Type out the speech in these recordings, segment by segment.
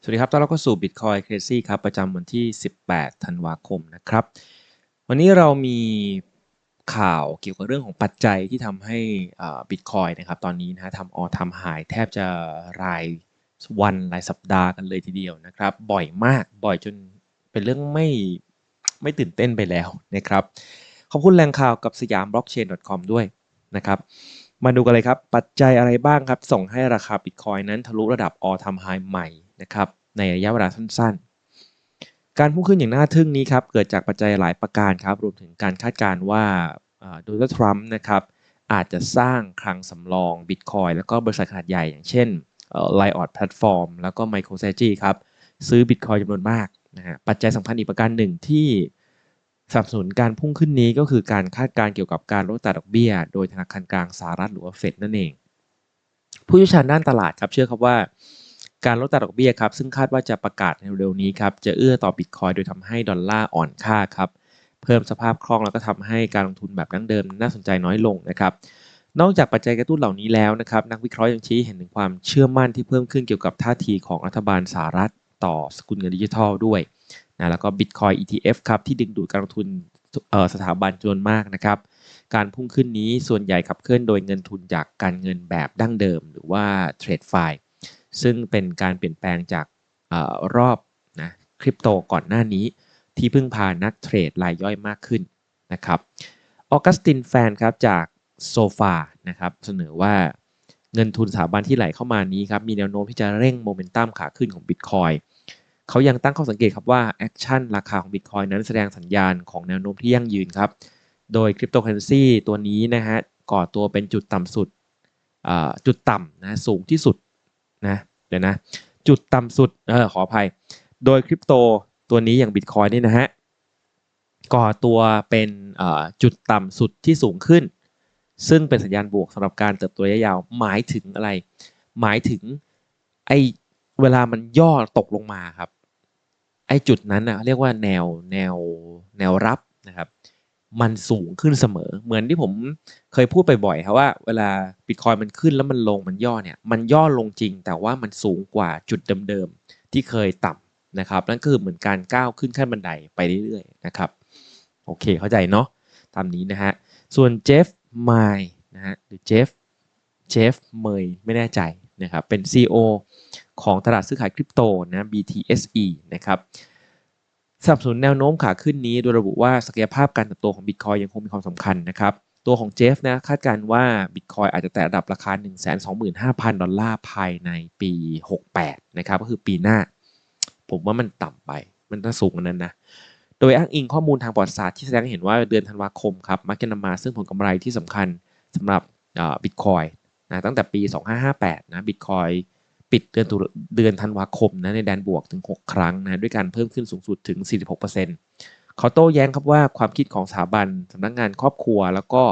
สวัสดีครับ ตอนรับเข้าสู่ Bitcoin Crazy ครับ ประจำวันที่ 18 ธันวาคมนะครับ วันนี้เรามีข่าวเกี่ยวกับเรื่องของปัจจัยที่ทำให้บิตคอยนะครับ ตอนนี้นะทำออทำหายแทบจะรายวันรายสัปดาห์กันเลยทีเดียวนะครับ บ่อยมากบ่อยจนเป็นเรื่องไม่ไม่ตื่นเต้นไปแล้วนะครับ ขอบคุณแหล่งข่าวกับสยาม blockchain.com ด้วยนะครับ มาดูกันเลยครับ ปัจจัยอะไรบ้างครับ ส่งให้ราคาบิตคอยนั้นทะลุระดับออทำไฮใหม่นะครับในระยะเวลาสั้นๆ การพุ่งขึ้นอย่างน่าทึ่งนี้ครับเกิดจากปัจจัยหลายประการครับรวมถึงการคาดการณ์ว่าโดนัลด์ทรัมป์นะครับอาจจะสร้างคลังสำรองบิตคอยแล้วก็บริษัทขนาดใหญ่อย่างเช่นไลออดแพลตฟอร์มแล้วก็ MicroStrategy ครับซื้อบิตคอยจำนวนมากนะฮะปัจจัยสำคัญอีกประการหนึ่งที่ สนับสนุนการพุ่งขึ้นนี้ก็คือการคาดการเกี่ยวกับการลดอัตราดอกเบี้ย โดยธนาคารกลางสหรัฐหรือว่าเฟดนั่นเอง ผู้เชี่ยวชาญด้านตลาดครับเชื่อครับว่า การลดอัตราดอกเบี้ยครับซึ่งคาดว่าจะประกาศในเร็วนี้ครับจะเอื้อต่อบิตคอยโดยทำให้ดอลลาร์อ่อนค่าครับเพิ่มสภาพคล่องแล้วก็ทำให้การลงทุนแบบดั้งเดิมน่าสนใจน้อยลงนะครับนอกจากปัจจัยกระตุ้นเหล่านี้แล้วนะครับนักวิเคราะห์ยังชี้เห็นถึงความเชื่อมั่นที่เพิ่มขึ้นเกี่ยวกับท่าทีของรัฐบาลสหรัฐ ต่อสกุลเงินดิจิทัลด้วย นะแล้วก็ Bitcoin ETF ครับที่ดึงดูดการลงทุนสถาบันจำนวนมากนะครับ การพุ่งขึ้นนี้ส่วนใหญ่ขับเคลื่อนโดยเงินทุนจากการเงินแบบดั้งเดิม หรือว่าเทรดไฟซึ่งเป็นการเปลี่ยนแปลงจากอรอบนะคริปโตก่อนหน้านี้ที่พึ่งพานักเทรดรายย่อยมากขึ้นนะครับออกัสตินแฟนครับจากโซฟานะครับเสนอว่าเงินทุนสถาบันที่ไหลเข้ามานี้ครับมีแนวโน้มที่จะเร่งโมเมนตัมขาขึ้นของบิตคอย เขายังตั้งข้อสังเกตครับว่าแอคชั่นราคาของบิตคอยนั้นแสดงสัญญาณของแนวโน้มที่ยั่งยืนครับ โดยคริปโตเคอเรนซีตัวนี้นะฮะก่อตัวเป็นจุดต่ำสุดจุดต่ำนะสูงที่สุดนะเดี๋ยวนะจุดต่ำสุดเออขออภัย โดยคริปโตตัวนี้อย่างบิตคอยนี่นะฮะก่อตัวเป็นจุดต่ำสุดที่สูงขึ้น ซึ่งเป็นสัญญาณบวกสำหรับการเติบโตระยะยาวหมายถึงอะไร หมายถึงไอเวลามันย่อตกลงมาครับ ไอ้จุดนั้นนะเรียกว่าแนวแนวแนวรับนะครับ มันสูงขึ้นเสมอ เหมือนที่ผมเคยพูดไปบ่อยครับว่าเวลาบิตคอยมันขึ้นแล้วมันลงมันย่อเนี่ยมันย่อลงจริง แต่ว่ามันสูงกว่าจุดเดิมๆที่เคยต่ำนะครับ นั่นคือเหมือนการก้าวขึ้นขั้นบันไดไปเรื่อยๆนะครับ โอเคเข้าใจเนาะตามนี้นะฮะส่วนเจฟไมล์นะฮะหรือเจฟเจฟเมย์ไม่แน่ใจ นะครับเป็น CEO ของตลาดซื้อขายคริปโตนะ BTSE นะครับสนับสนุนแนวโน้มขาขึ้นนี้โดยระบุว่าศักยภาพการเติบโตของบิตคอยยังคงมีความสำคัญนะครับ ตัวของเจฟนะคาดการว่าบิตคอยอาจจะแตะระดับราคา 125,000 ดอลลาร์ภายในปี 68 นะครับก็คือปีหน้า ผมว่ามันต่ำไปมันต้องสูงกว่านั้นนะโดยอ้างอิงข้อมูลทางประวัติศาสตร์ที่แสดงให้เห็นว่าเดือนธันวาคมครับมักจะนำมาซึ่งผลกำไรที่สำคัญสำหรับบิตคอย นะตั้งแต่ปี 2558นะบิตคอยปิดเดือนเดือนธันวาคมนะในแดนบวกถึง 6 ครั้งนะด้วยการเพิ่มขึ้นสูงสุดถึง 46%เขาโต้แย้งครับว่าความคิดของสถาบันสำนักงงานครอบครัว แล้วก็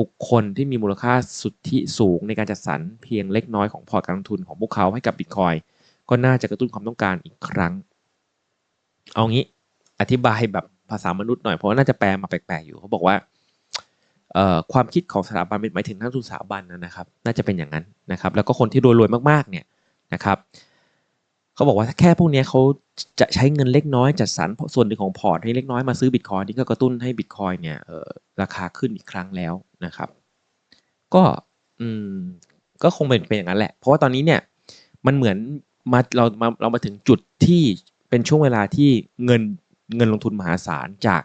บุคคลที่มีมูลค่าสุทธิสูงในการจัดสรรเพียงเล็กน้อยของพอร์ตการลงทุนของพวกเขาให้กับบิตคอยก็น่าจะกระตุ้นความต้องการอีกครั้ง เอางี้อธิบายแบบภาษามนุษย์หน่อยเพราะว่าน่าจะแปลมาแปลกๆอยู่เขาบอกว่า ความคิดของสถาบันหมายถึงนักทุนสถาบันนะครับ น่าจะเป็นอย่างนั้นนะครับ แล้วก็คนที่รวยๆมากๆเนี่ยนะครับเขาบอกว่าถ้าแค่พวกนี้เขาจะใช้เงินเล็กน้อยจัดสรรส่วนหนึ่งของพอร์ตให้เล็กน้อยมาซื้อบิตคอยนี่ก็กระตุ้นให้บิตคอยเนี่ยราคาขึ้นอีกครั้งแล้วนะครับ ก็อืมก็คงเป็นเป็นอย่างนั้นแหละ เพราะว่าตอนนี้เนี่ยมันเหมือนมาเรามาเรามาถึงจุดที่เป็นช่วงเวลาที่เงินเงินลงทุนมหาศาลจาก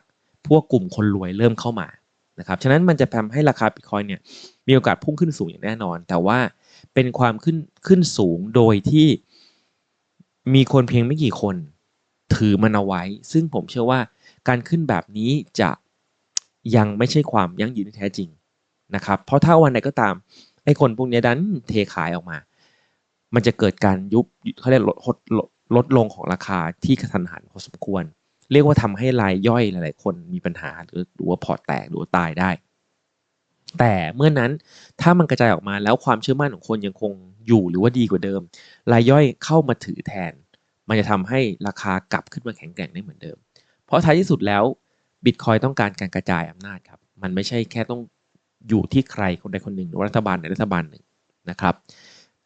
พวกกลุ่มคนรวยเริ่มเข้ามา นะครับ ฉะนั้นมันจะทำให้ราคาบิตคอยเนี่ยมีโอกาสพุ่งขึ้นสูงอย่างแน่นอน แต่ว่าเป็นความขึ้นขึ้นสูงโดยที่มีคนเพียงไม่กี่คนถือมันเอาไว้ ซึ่งผมเชื่อว่าการขึ้นแบบนี้จะยังไม่ใช่ความยั่งยืนแท้จริงนะครับ เพราะถ้าวันใดก็ตามไอ้คนพวกนี้ดันเทขายออกมา มันจะเกิดการยุบเขาเรียกลดลดลดลงของราคาที่กระทันหันพอสมควร เรียกว่าทำให้รายย่อยหลายๆ คนมีปัญหาหรือหรือว่าพอร์ตแตกหรือว่าตายได้ แต่เมื่อนั้นถ้ามันกระจายออกมาแล้วความเชื่อมั่นของคนยังคงอยู่หรือว่าดีกว่าเดิม รายย่อยเข้ามาถือแทน มันจะทำให้ราคากลับขึ้นมาแข็งแกร่งได้เหมือนเดิม เพราะท้ายที่สุดแล้วบิตคอยต้องการการกระจายอำนาจครับ มันไม่ใช่แค่ต้องอยู่ที่ใครคนใดคนหนึ่งหรือรัฐบาลใดรัฐบาลหนึ่งนะครับ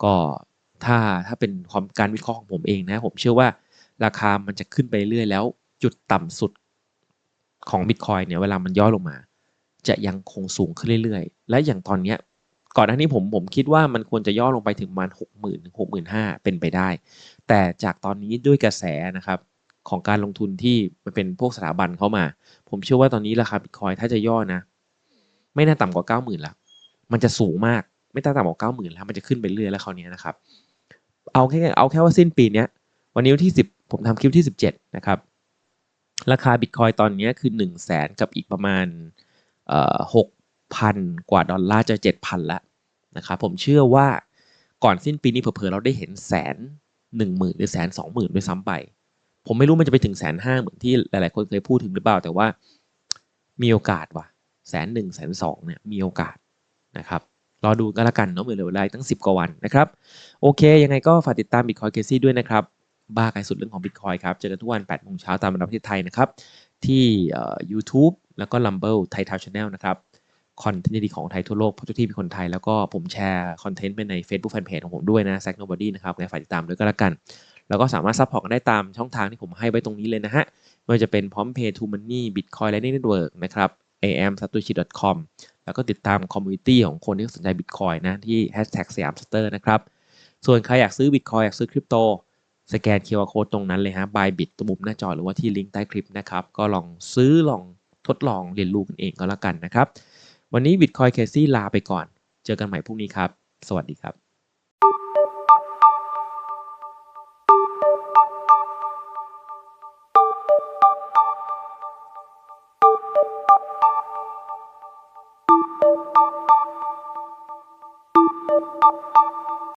ก็ถ้าถ้าเป็นความการวิเคราะห์ของผมเองนะผมเชื่อว่าราคามันจะขึ้นไปเรื่อยแล้ว จุดต่ำสุดของบิตคอยเนี่ยเวลามันย่อลงมา จะยังคงสูงขึ้นเรื่อยๆ และอย่างตอนเนี้ยก่อนหน้านี้ผมผมคิดว่ามันควรจะย่อลงไปถึงประมาณหกหมื่นถึงหกหมื่นห้าเป็นไปได้ แต่จากตอนนี้ด้วยกระแสนะครับของการลงทุนที่มันเป็นพวกสถาบันเข้ามา ผมเชื่อว่าตอนนี้ราคาบิตคอยถ้าจะย่อนะ ไม่น่าต่ำกว่าเก้าหมื่นละมันจะสูงมากไม่น่าต่ำกว่าเก้าหมื่นแล้วมันจะขึ้นไปเรื่อยแล้วคราวนี้นะครับ เอาแค่เอาแค่ว่าสิ้นปีเนี้ยวันนี้วันที่สิบผมทำคลิปที่สิบเจ็ดนะครับ ราคาบิตคอยตอนนี้คือหนึ่งแสนกับอีกประมาณหกพันกว่าดอลลาร์จะเจ็ดพันละนะครับผมเชื่อว่าก่อนสิ้นปีนี้เผลอๆเราได้เห็นแสนหนึ่งหมื่นหรือแสนสองหมื่นด้วยซ้ำไป ผมไม่รู้มันจะไปถึงแสนห้าเหมือนที่หลายๆ คนเคยพูดถึงหรือเปล่า แต่ว่ามีโอกาสว่ะแสนหนึ่งแสนสองเนี่ยมีโอกาสนะครับรอดูกันละกันเนาะเหมือนเหลือเวลาตั้ง 10 กว่าวันนะครับ โอเค ยังไงก็ฝากติดตาม Bitcoin Casey ด้วยนะครับ บ้าไกลสุดเรื่องของ Bitcoin ครับ เจอกันทุกวัน8โมงเช้าตามเวลาประเทศไทยนะครับ ที่ YouTube แล้วก็ Rumble Thai Town Channel นะครับ คอนเทนต์ดีของไทยทั่วโลกเพราะทุกที่เป็นคนไทย แล้วก็ผมแชร์คอนเทนต์ไปใน Facebook Fanpage ของผมด้วยนะ Zack Nobody นะครับในฝากติดตามด้วยก็แล้วกัน แล้วก็สามารถซัพพอร์ตกันได้ตามช่องทางที่ผมให้ไว้ตรงนี้เลยนะฮะไม่ว่าจะเป็นพร้อม Pay to Money Bitcoin Lightning Network นะครับ am.satoshi.com แล้วก็ติดตามคอมมูนิตี้ของคนที่สนใจ Bitcoin นะที่ hashtag สยามสเตอร์นะครับ ส่วนใครอยากซื้อ Bitcoin อยากซื้อคริปโต สแกน QR Code ตรงนั้นเลยฮะ Bybit ตรงมุมหน้าจอหรือว่าที่ลิงก์ใต้คลิปนะครับ ก็ลองซื้อลองทดลองเรียนรู้กันเองก็แล้วกันนะครับ วันนี้ Bitcoin Casey ลาไปก่อน เจอกันใหม่พรุ่งนี้ครับ สวัสดีครับ